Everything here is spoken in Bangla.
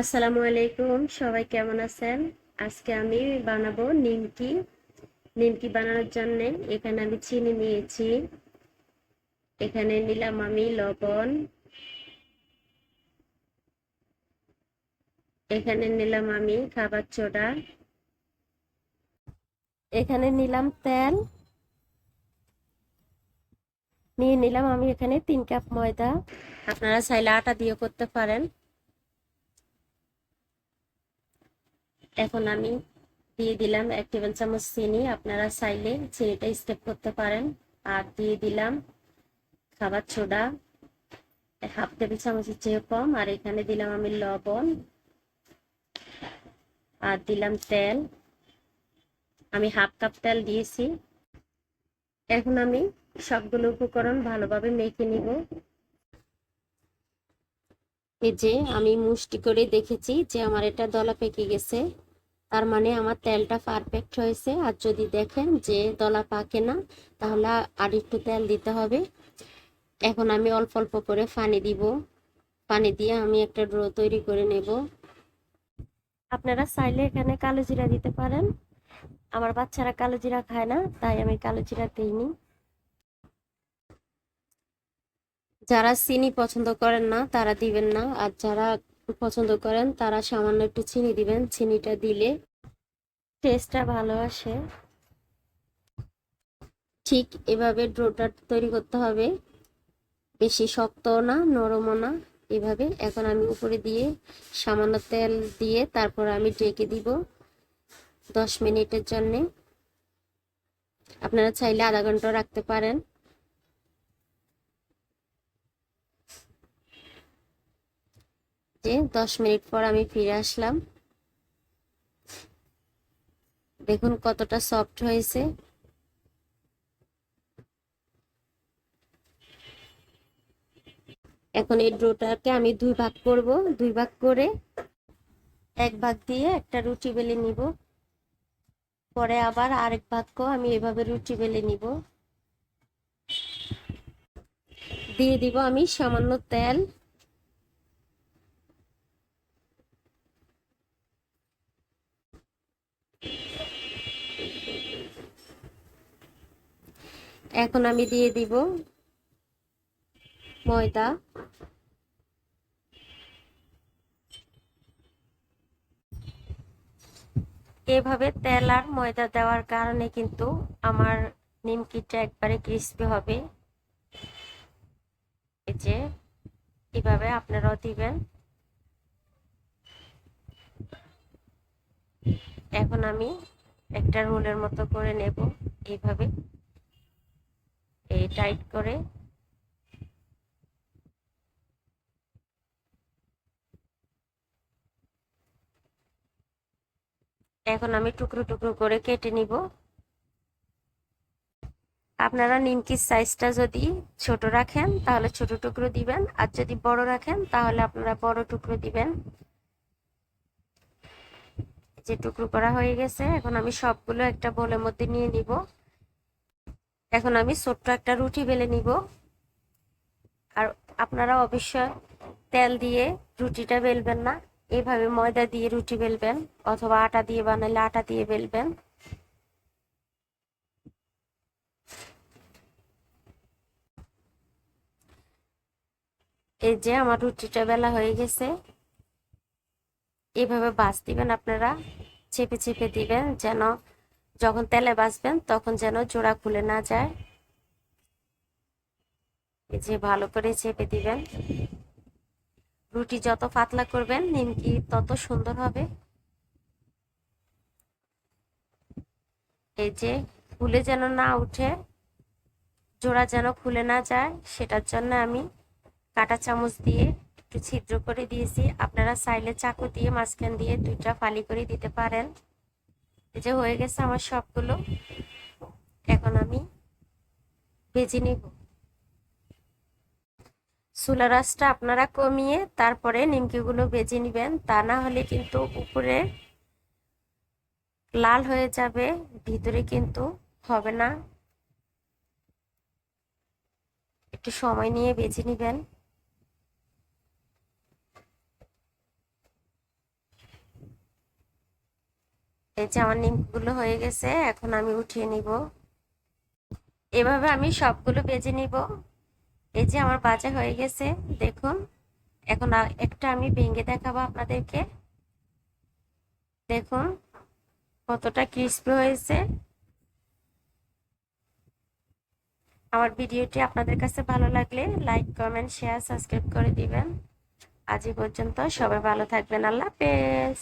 আসসালামু আলাইকুম, সবাই কেমন আছেন? আজকে আমি বানাবো নিমকি। নিমকি বানানোর জন্য এখানে আমি চিনি নিয়েছি। এখানে নিলাম আমি লবণ। এখানে নিলাম আমি খাবার সোডা এখানে নিলাম তেল। নিয়ে নিলাম আমি এখানে তিন কাপ ময়দা। আপনারা চাইলে আটা দিয়ে করতে পারেন। এখন আমি দিয়ে দিলাম এক টেবিল চামচ চিনি। আপনারা চাইলে চিনিটা স্টেপ করতে পারেন। আর দিয়ে দিলাম খাবার সোডা হাফ টেবিল চামচের চেয়ে কম। আর এখানে দিলাম আমি লবণ। আর দিলাম তেল। আমি হাফ কাপ তেল দিয়েছি। এখন আমি সবগুলো উপকরণ ভালোভাবে মেখে নিব। এই যে আমি মুষ্টি করে দেখেছি যে আমার এটা দলা পেকে গেছে। তার মানে আমার তেলটা পারফেক্ট হয়েছে। আর যদি দেখেন যে দলা পাকে না, তাহলে আর একটু তেল দিতে হবে। এখন আমি অল্প অল্প করে পানি দিব। পানি দিয়ে আমি একটা ড্রো তৈরি করে নেব। আপনারা চাইলে এখানে কালো জিরা দিতে পারেন। আমার বাচ্চারা কালো জিরা খায় না, তাই আমি কালো জিরা দিইনি। যারা চিনি পছন্দ করেন না, তারা দিবেন না। আর যারা পছন্দ করেন, তারা সামান্য একটু চিনি দিবেন। চিনিটা দিলে টেস্টটা ভালো আসে। ঠিক এভাবে ড্রোটা তৈরি করতে হবে। বেশি শক্তও না, নরমও না। এভাবে এখন আমি উপরে দিয়ে সামান্য তেল দিয়ে তারপর আমি ডেকে দিব দশ মিনিটের জন্যে। আপনারা চাইলে আধা ঘণ্টা রাখতে পারেন। যে দশ মিনিট পর আমি ফিরে আসলাম। দেখুন কতটা সফট হয়েছে। এখন এই ডোটাকে আমি দুই ভাগ করব। দুই ভাগ করে এক ভাগ দিয়ে একটা রুটি বেলে নিব। পরে আবার আরেক ভাগকেও আমি এভাবে রুটি বেলে নিব। দিয়ে দিব আমি সামান্য তেল। এখন আমি দিয়ে দিব ময়দা। এভাবে তেল আর ময়দা দেওয়ার কারণে কিন্তু আমার নিমকিটা একবারে ক্রিস্পি হবে। এই যে, এভাবে আপনারাও দিবেন। এখন আমি একটা রোলের মতো করে নেব। এইভাবে এই টাইট করে। এখন আমি টুকরো টুকরো করে কেটে নিব। আপনারা নিমকির সাইজটা যদি ছোট রাখেন, তাহলে ছোট টুকরো দিবেন, আর যদি বড় রাখেন, তাহলে আপনারা বড় টুকরো দিবেন। যে টুকরো করা হয়ে গেছে, এখন আমি সবগুলো একটা বোলের মধ্যে নিয়ে নিব। এখন আমি ছোট্ট একটা রুটি বেলে নিব। আর আপনারা অবশ্যই তেল দিয়ে রুটিটা বেলবেন না। এভাবে ময়দা দিয়ে রুটি বেলবেন অথবা আটা দিয়ে বানালে আটা দিয়ে বেলবেন। এই যে আমার রুটিটা বেলা হয়ে গেছে। এভাবে বাস দিবেন আপনারা, চেপে চেপে দিবেন যেন যখন তেলে বাঁচবেন তখন যেন জোড়া খুলে না যায়। এই যে ভালো করে চেপে দিবেন। রুটি যত পাতলা করবেন, নিমকি তত সুন্দর হবে। এই যে ফুলে যেন না উঠে, জোড়া যেন খুলে না যায়, সেটার জন্য আমি কাটা চামচ দিয়ে একটু ছিদ্র করে দিয়েছি। আপনারা চাইলে চাকু দিয়ে মাঝখান দিয়ে দুইটা ফালি করে দিতে পারেন। এই যে হয়ে গেছে আমার সবগুলো। এখন আমি ভেজে নিব। চুলা আপনারা কমিয়ে তারপরে নিমকিগুলো ভেজে নেবেন। তা না হলে কিন্তু উপরে লাল হয়ে যাবে, ভিতরে কিন্তু হবে না। একটু সময় নিয়ে বেছে নেবেন। এই যে আমার নিমগুলো হয়ে গেছে, এখন আমি উঠিয়ে নিব। এভাবে আমি সবগুলো বেজে নিব। এই যে আমার বাজা হয়ে গেছে, দেখুন। এখন একটা আমি ভেঙে দেখাবো আপনাদেরকে। দেখুন, কতটা ক্রিস্পি হয়েছে। আমার ভিডিওটি আপনাদের কাছে ভালো লাগলে লাইক কমেন্ট শেয়ার সাবস্ক্রাইব করে দিবেন। আজ পর্যন্ত সবাই ভালো থাকবেন। আল্লাহ হাফেজ।